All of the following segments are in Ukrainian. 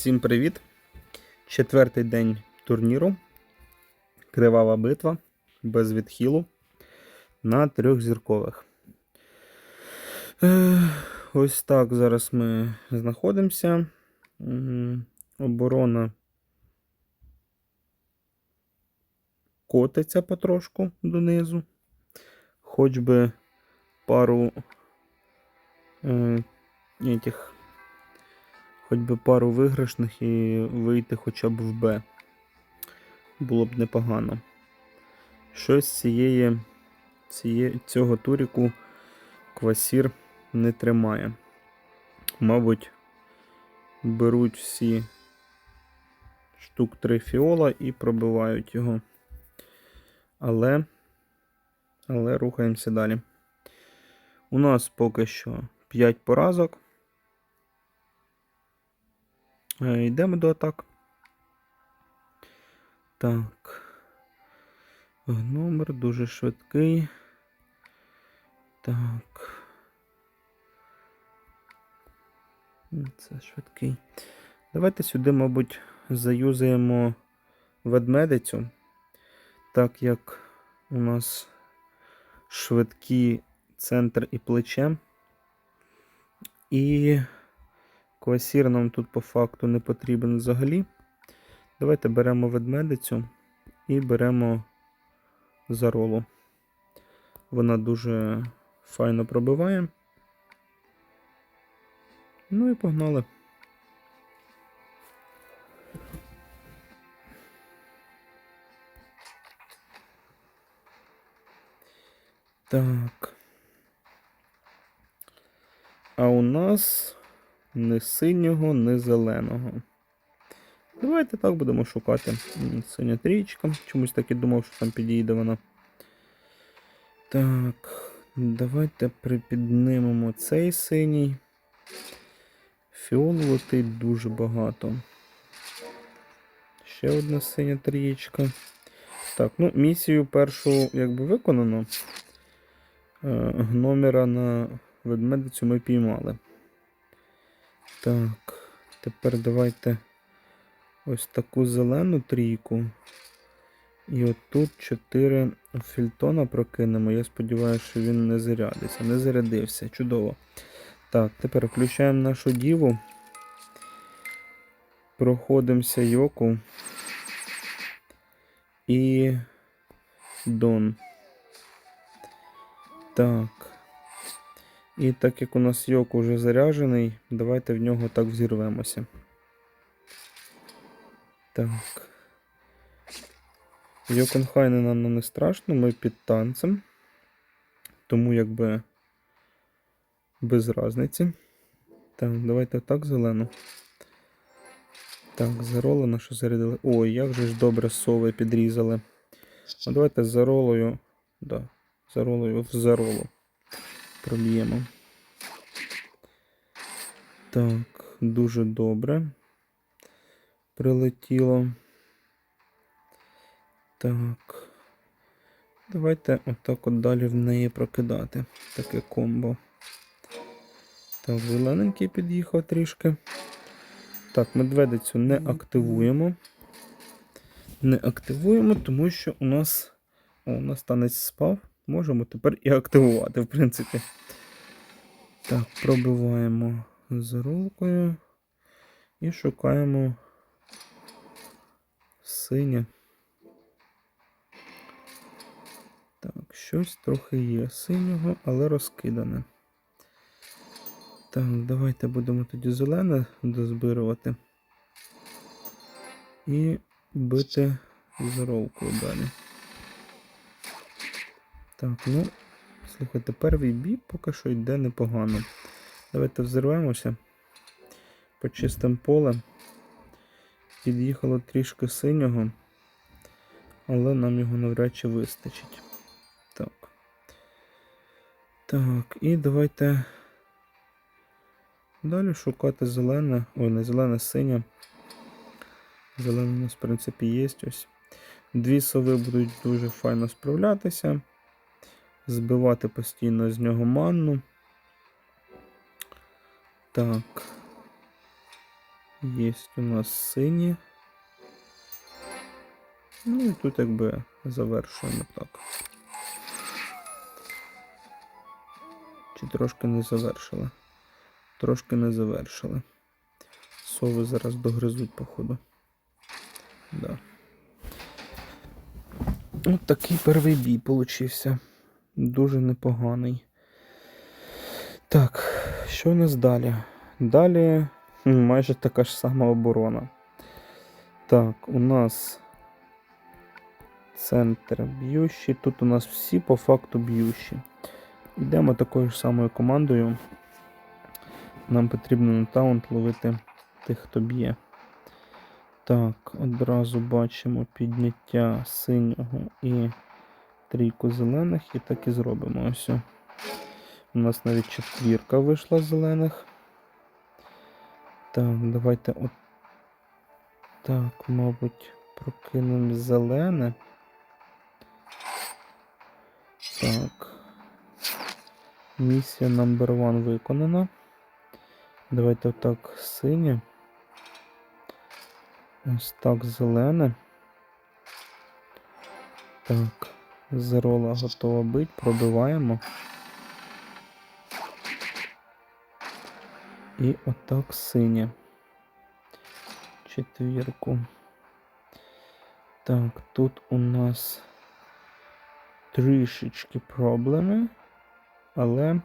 Всім привіт! Четвертий день турніру. Кривава битва без відхилу на трьохзіркових. Е, Ось так зараз ми знаходимося. Оборона котиться потрошку донизу. Хоч би пару е, этих Хоч би пару виграшних і вийти хоча б в Б. Було б непогано. Щось цієї, цієї, цього туріку квасір не тримає. Мабуть, беруть всі штук 3 фіола і пробивають його. Але, але рухаємося далі. У нас поки що 5 поразок. Е, Йдемо до атак. Так. Номер дуже швидкий. Так. Це швидкий. Давайте сюди, мабуть, заюзаємо ведмедицю. Так як у нас швидкі центр і плече. І Квасір нам тут по факту не потрібен взагалі. Давайте беремо ведмедицю і беремо заролу. Вона дуже файно пробиває. Ну і погнали. Так. А у нас ні синього, ні зеленого. Давайте так будемо шукати. Синя трічка. Чомусь так і думав, що там підійде вона. Так, давайте припіднимемо цей синій. Фіол летить дуже багато. Ще одна синя трієчка. Так, ну, місію першу якби виконано. Е, Гномера на ведмедицю ми піймали. Так, тепер давайте ось таку зелену трійку. І отут 4 фільтона прокинемо. Я сподіваюся, що він не зарядиться. Не зарядився. Чудово. Так, тепер включаємо нашу діву. Проходимося йоку. І Дон. Так. І так як у нас йок уже заряджений, давайте в нього так взірвемося. Так. Йоконхайне нам не страшно, ми під танцем. Тому якби без разниці. Так, давайте так зелену. Так, зарола нашу зарядили. Ой, як же ж добре сови підрізали. А давайте за ролою. Да, за ролою в заролу проб'ємо. Так, дуже добре. Прилетіло. Так. Давайте отак от далі в неї прокидати. Таке комбо. Так, зелененький під'їхав трішки. Так, медведицю не активуємо. Не активуємо, тому що у нас. О, у нас танець спав. Можемо тепер і активувати, в принципі. Так, пробиваємо з рулкою і шукаємо синє. Так, щось трохи є синього, але розкидане. Так, давайте будемо тоді зелене дозбирувати і бити з ролкою далі. Так, ну, слухайте, перший бій поки що йде непогано. Давайте взорвемося. Почистимо поле. Під'їхало трішки синього, але нам його навряд чи вистачить. Так. Так, і давайте далі шукати зелене. Ой, не зелене, синє. Зелене у нас, в принципі, є ось. Дві сови будуть дуже файно справлятися збивати постійно з нього манну. Так. Є у нас сині. Ну і тут якби завершуємо так. Чи трошки не завершили? Трошки не завершили. Сови зараз догризуть, походу. Да. От такий перший бій получився. Дуже непоганий. Так, що у нас далі? Далі майже така ж сама оборона. Так, у нас центр б'ющий. Тут у нас всі по факту б'ющі. Йдемо такою ж самою командою. Нам потрібно на таунт ловити тих, хто б'є. Так, одразу бачимо підняття синього і трійку зелених, і так і зробимо. Ось. У нас навіть четвірка вийшла зелених. Так, давайте от так, мабуть, прокинемо зелене. Так. Місія number one виконана. Давайте отак синє. Ось так зелене. Так, зерола готова бить, пробиваємо. І отак синє. Четвірку. Так, тут у нас трішечки проблеми. Але.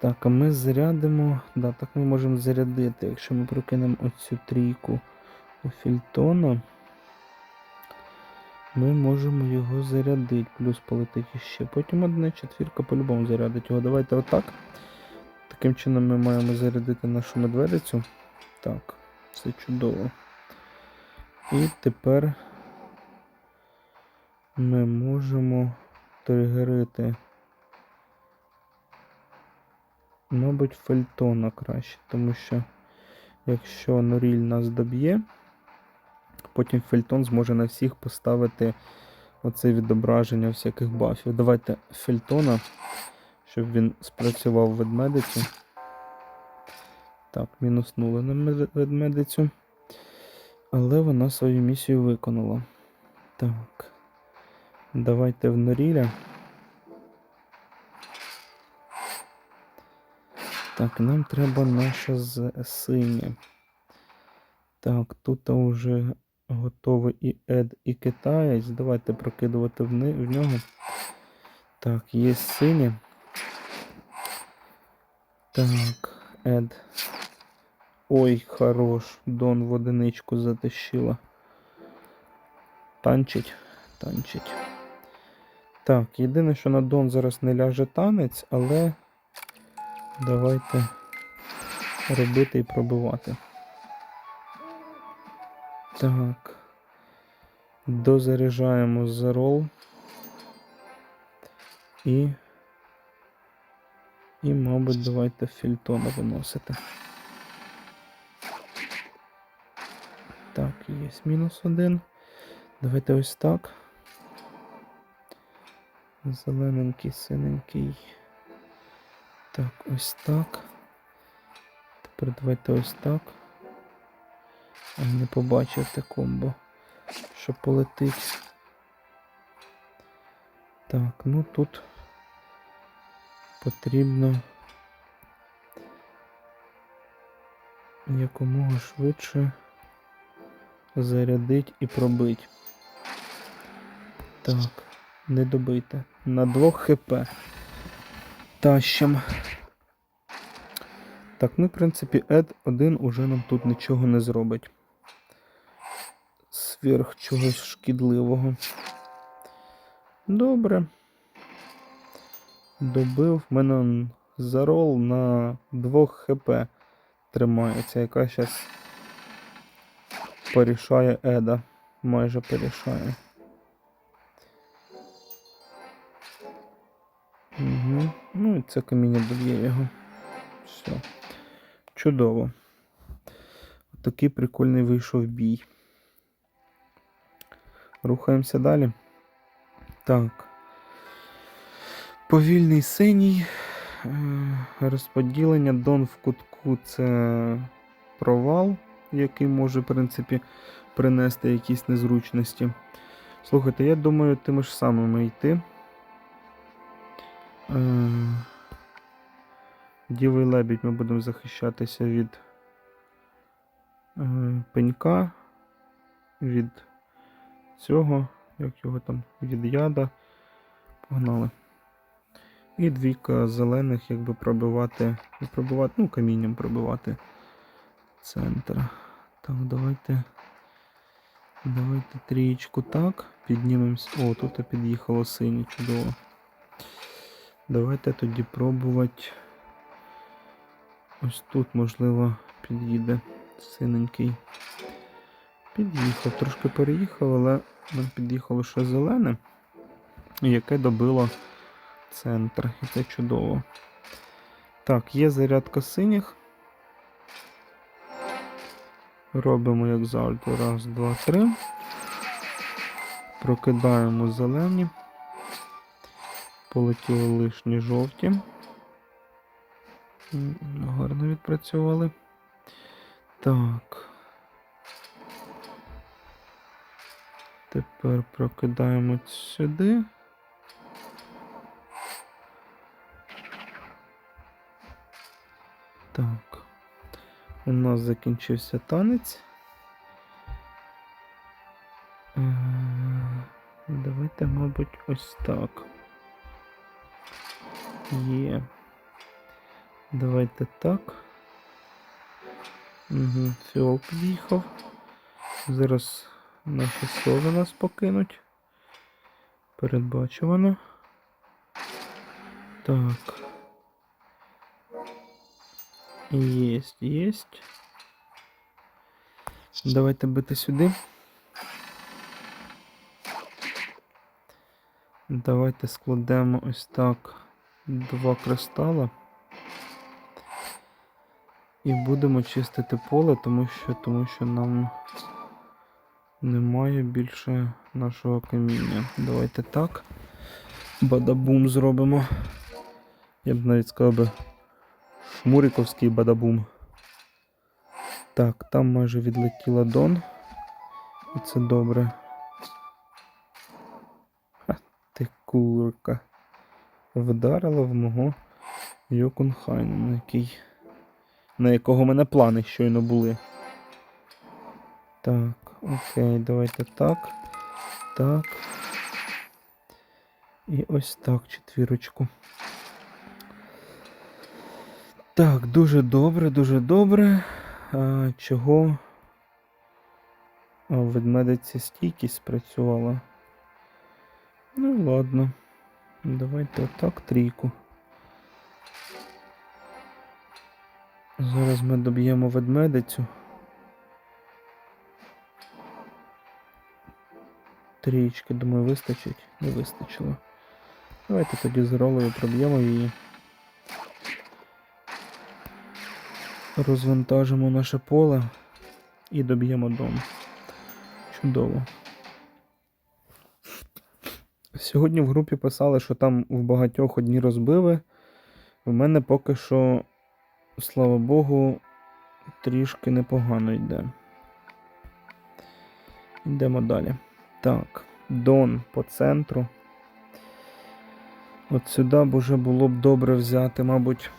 Так, а ми зарядимо. Да, так ми можемо зарядити. Якщо ми прокинемо оцю трійку у Фільтона, ми можемо його зарядити. Плюс полетить іще. Потім одна четвірка по-любому зарядить його. Давайте отак. Таким чином ми маємо зарядити нашу медведицю. Так, все чудово. І тепер ми можемо тригерити. Мабуть, фельтона краще, тому що якщо Норіль нас доб'є, потім фельтон зможе на всіх поставити оце відображення всяких бафів. Давайте фельтона, щоб він спрацював ведмедицю. Так, мінуснули на ведмедицю. Але вона свою місію виконала. Так. Давайте в Норіля. Так, нам треба наше синє. Так, тут вже готовий і Ед, і китаєць. Давайте прокидувати в, ни- в нього. Так, є синє. Так, Ед. Ой, хорош. Дон в одиничку затащила. Танчить, танчить. Так, єдине, що на Дон зараз не ляже танець, але давайте робити і пробивати. Так. Дозаряджаємо зарол. І. І, мабуть, давайте фільтона виносити. Так, є мінус один. Давайте ось так. Зелененький, синенький. Так, ось так. Тепер давайте ось так. Не побачив те комбо, що полетить. Так, ну тут потрібно якомога швидше зарядить і пробить. Так, не добийте. На 2 хп. Тащим. Так, ну, в принципі, Ед 1 уже нам тут нічого не зробить. Сверх чогось шкідливого. Добре. Добив. В мене зарол на 2 хп тримається, яка зараз порішає Еда. Майже порішає. Угу. Ну і це каміння доб'є його. Все. Чудово. Такий прикольний вийшов бій. Рухаємося далі. Так. Повільний синій. Е, Розподілення Дон в кутку це провал, який може, в принципі, принести якісь незручності. Слухайте, я думаю, тими ж самими йти. Е, Дівий лебідь ми будемо захищатися від е, пенька, від цього, як його там, від яда. Погнали. І двійка зелених, якби пробивати, пробивати, ну, камінням пробивати центр. Так, давайте. Давайте трієчку так. Піднімемось. О, тут під'їхало синє, чудово. Давайте тоді пробувати. Ось тут, можливо, під'їде синенький. Під'їхав, трошки переїхав, але нам під'їхало ще зелене, яке добило центр. І це чудово. Так, є зарядка синіх. Робимо як завжди. Раз, два, три. Прокидаємо зелені. Полетіли лишні жовті. Гарно відпрацювали. Так. Тепер прокидаємо сюди. Так. У нас закінчився танець. Е, Давайте, мабуть, ось так. Є. Давайте так. Угу, фіол під'їхав. Зараз наші сови нас покинуть. Передбачувано. Так. Єсть, єсть. Давайте бити сюди. Давайте складемо ось так два кристала. І будемо чистити поле, тому що, тому що нам немає більше нашого каміння. Давайте так. Бадабум зробимо. Я б навіть сказав би Шмуриковський бадабум. Так, там майже відлетіла Дон. І це добре. Ха, ти курка. Вдарила в мого Йокунхайна, на який. На якого в мене плани щойно були. Так, окей, давайте так. Так. І ось так, четвірочку. Так, дуже добре, дуже добре. А, чого? А, в ведмедиці стійкість спрацювала. Ну, ладно. Давайте отак трійку. Зараз ми доб'ємо ведмедицю. Трієчки, думаю, вистачить. Не вистачило. Давайте тоді з ролою проб'ємо її. Розвантажимо наше поле і доб'ємо дом. Чудово. Сьогодні в групі писали, що там в багатьох одні розбили. В мене поки що, слава Богу, трішки непогано йде. Йдемо далі. Так, Дон по центру. От сюди б уже було б добре взяти, мабуть.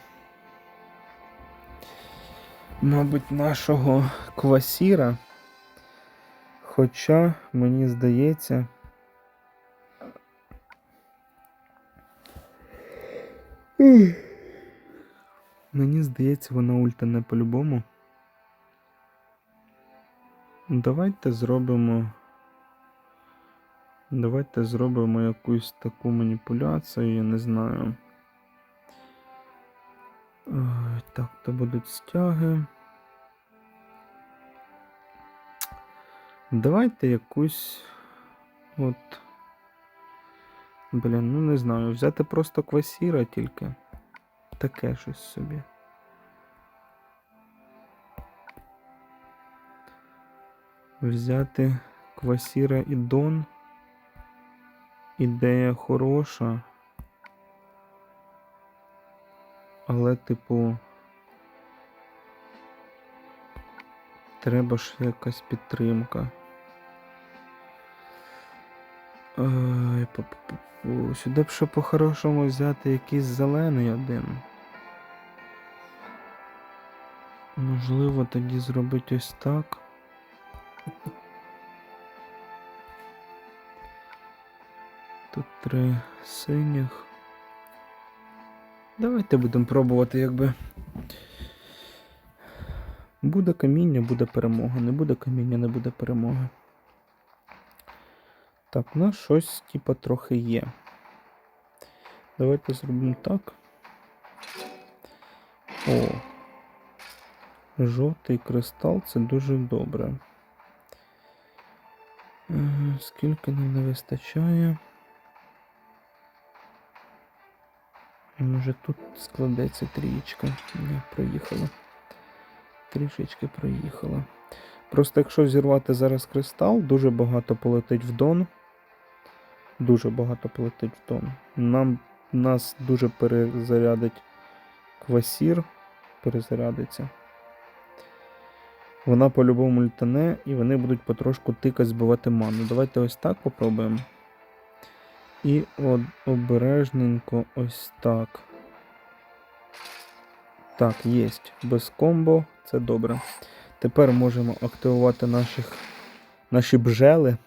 Мабуть, нашого квасіра. Хоча, мені здається. Мені здається, вона ультане по-любому. Давайте зробимо. Давайте зробимо якусь таку маніпуляцію, я не знаю. Так, то будуть стяги. Давайте якусь. От. Блін, ну не знаю. Взяти просто квасіра тільки. Таке щось собі. Взяти квасіра і Дон. Ідея хороша. Але, типу. Треба ж якась підтримка. Сюди б ще по-хорошому взяти якийсь зелений один. Можливо, тоді зробити ось так. Тут три синіх. Давайте будемо пробувати, якби. Буде каміння, буде перемога. Не буде каміння, не буде перемоги. Так, у нас щось типа трохи є. Давайте зробимо так. О. Жовтий кристал це дуже добре. Е, Скільки нам не вистачає? Може тут складеться трієчка. Не, проїхала. Трішечки проїхала. Просто якщо зірвати зараз кристал, дуже багато полетить в дон. Дуже багато полетить в дон. Нам нас дуже перезарядить квасір. Перезарядиться. Вона по-любому льтане, і вони будуть потрошку тикати збивати ману. Давайте ось так попробуємо. І от обережненько ось так. Так, єсть. Без комбо, це добре. Тепер можемо активувати наших, наші бжели.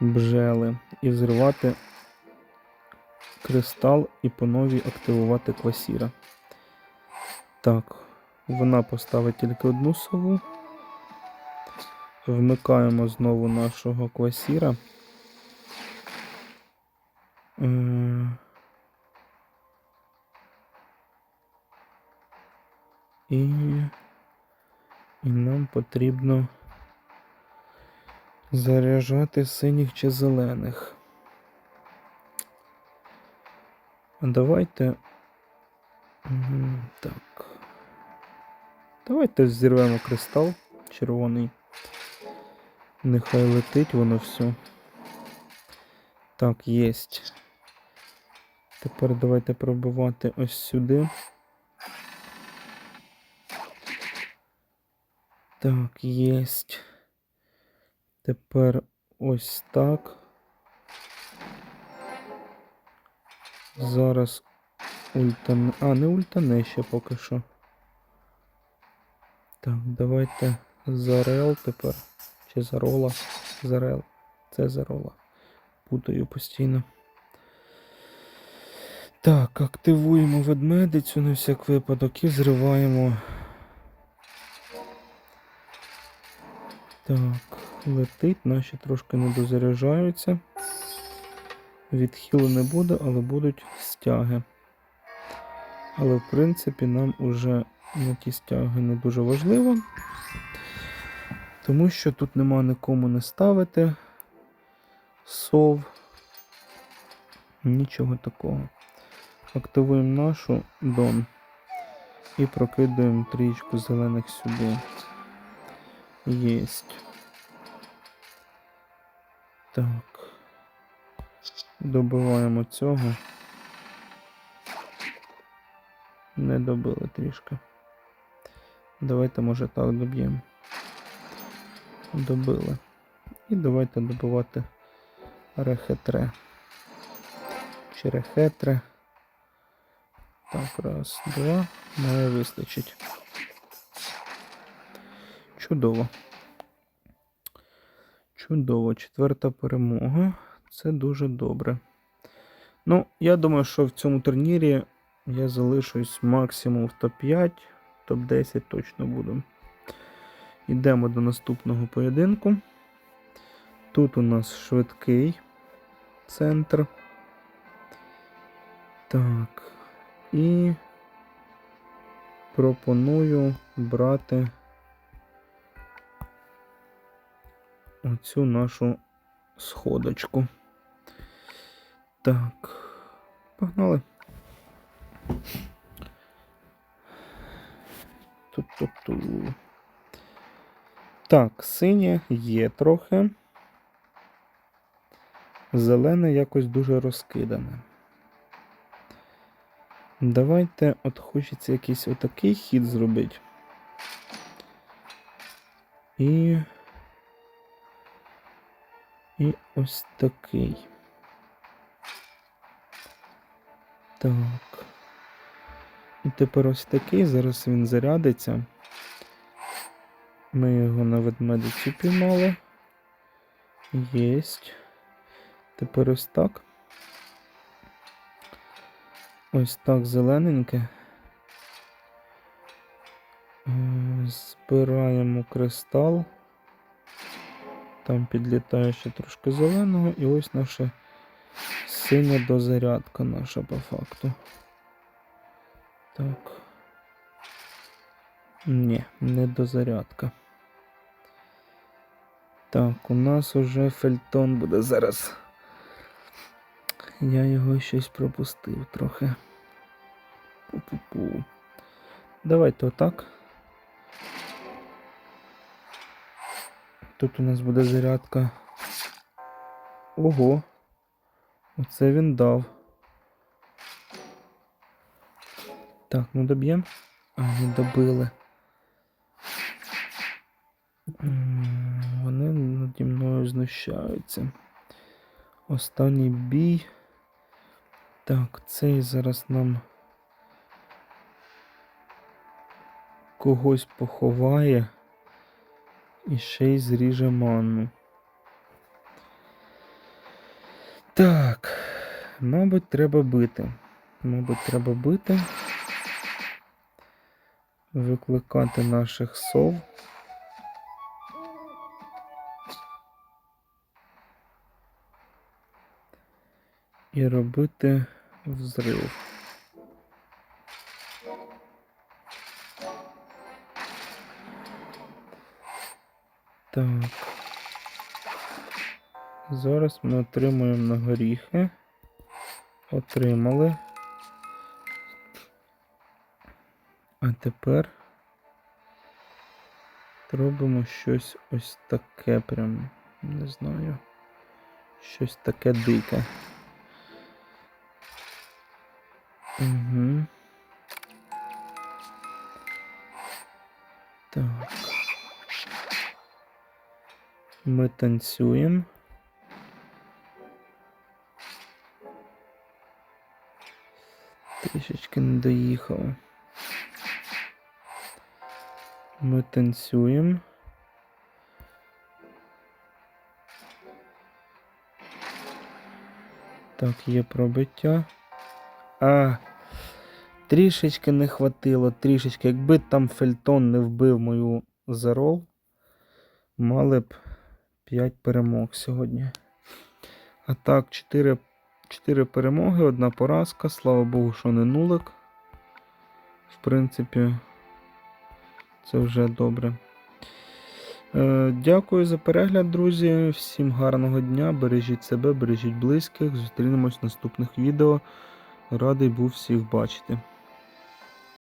Бжели. І взривати кристал і по новій активувати квасіра. Так, вона поставить тільки одну сову. Вмикаємо знову нашого квасіра. Е, І, і нам потрібно заряджати синіх чи зелених. Давайте. Так. Давайте зірвемо кристал червоний. Нехай летить воно все. Так, єсть. Тепер давайте пробивати ось сюди. Так, єсть. Тепер ось так. Зараз ультане. А, не ультане ще поки що. Так, давайте зарел тепер. Чи зарола? Зарел. Це зарола. Путаю постійно. Так, активуємо ведмедицю на всяк випадок і зриваємо. Так, летить, наші трошки не дозаряджаються. Відхилу не буде, але будуть стяги. Але в принципі нам уже на ті стяги не дуже важливо. Тому що тут нема нікому не ставити сов. Нічого такого. Активуємо нашу дон і прокидаємо трієчку зелених сюди. Єсть. Так. Добиваємо цього. Не добили трішки. Давайте, може, так доб'ємо. Добили. І давайте добивати рехетре. Чи рехетре. Так, раз, два. Має вистачить. Чудово. Чудово. Четверта перемога. Це дуже добре. Ну, я думаю, що в цьому турнірі я залишусь максимум в топ-5, топ-10 точно буду. Йдемо до наступного поєдинку. Тут у нас швидкий центр. Так. І пропоную брати оцю нашу сходочку. Так, погнали. Ту-ту-ту. Так, синє є трохи. Зелене якось дуже розкидане. Давайте от хочеться якийсь отакий хід зробити. І. І ось такий. Так. І тепер ось такий. Зараз він зарядиться. Ми його на ведмедиці піймали. Єсть. Тепер ось так. Ось так зелененьке. Е, Збираємо кристал. Там підлітає ще трошки зеленого, і ось наша синя дозарядка наша по факту. Так. Ні, не дозарядка. Так, у нас уже фельтон буде зараз. Я його щось пропустив трохи. Пу-пу-пу. Давайте отак. Тут у нас буде зарядка. Ого. Оце він дав. Так, ну доб'ємо. А, не добили. Вони наді мною знущаються. Останній бій. Так, цей зараз нам когось поховає і ще й зріже манну. Так, мабуть, треба бити. Мабуть, треба бити. Викликати наших сов. І робити взрив. Так. Зараз ми отримуємо на горіхи. Отримали. А тепер робимо щось ось таке прям, не знаю. Щось таке дике. Угу. Так. Ми танцюємо. Трішечки не доїхав. Ми танцюємо. Так, є пробиття. А, трішечки не хватило, трішечки. Якби там Фельтон не вбив мою зарол, мали б 5 перемог сьогодні. А так, 4, 4 перемоги, одна поразка. Слава Богу, що не нулик. В принципі, це вже добре. Е, Дякую за перегляд, друзі. Всім гарного дня. Бережіть себе, бережіть близьких. Зустрінемось в наступних відео. Радий був всіх бачити.